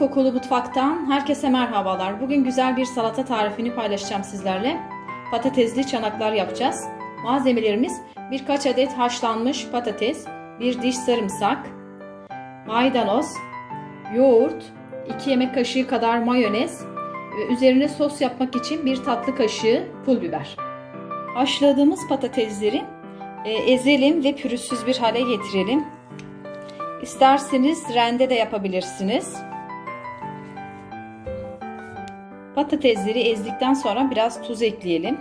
Kokulu Mutfak'tan herkese merhabalar. Bugün güzel bir salata tarifini paylaşacağım sizlerle. Patatesli çanaklar yapacağız. Malzemelerimiz birkaç adet haşlanmış patates, bir diş sarımsak, maydanoz, yoğurt, 2 yemek kaşığı kadar mayonez ve üzerine sos yapmak için bir tatlı kaşığı pul biber. Haşladığımız patatesleri e, ezelim ve pürüzsüz bir hale getirelim. İsterseniz rende de yapabilirsiniz. Patatesleri ezdikten sonra biraz tuz ekleyelim.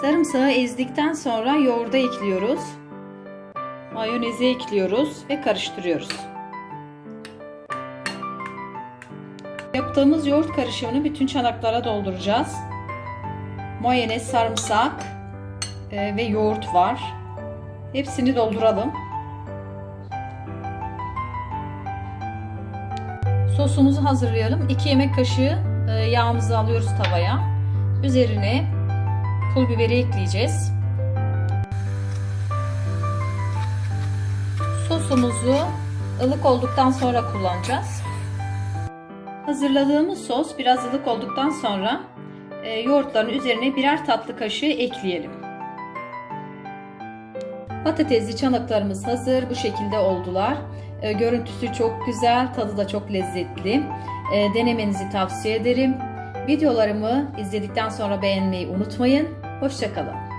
Sarımsağı ezdikten sonra yoğurda ekliyoruz. Mayonezi ekliyoruz ve karıştırıyoruz. Yaptığımız yoğurt karışımını bütün çanaklara dolduracağız. Mayonez, sarımsak e, ve yoğurt var. Hepsini dolduralım. Sosumuzu hazırlayalım. 2 yemek kaşığı e, yağımızı alıyoruz tavaya. Üzerine pul biberi ekleyeceğiz. Sosumuzu ılık olduktan sonra kullanacağız. Hazırladığımız sos biraz ılık olduktan sonra e, yoğurtların üzerine birer tatlı kaşığı ekleyelim. Patatesli çanaklarımız hazır. Bu şekilde oldular. E, görüntüsü çok güzel, tadı da çok lezzetli. E, denemenizi tavsiye ederim. Videolarımı izledikten sonra beğenmeyi unutmayın. Hoşçakalın.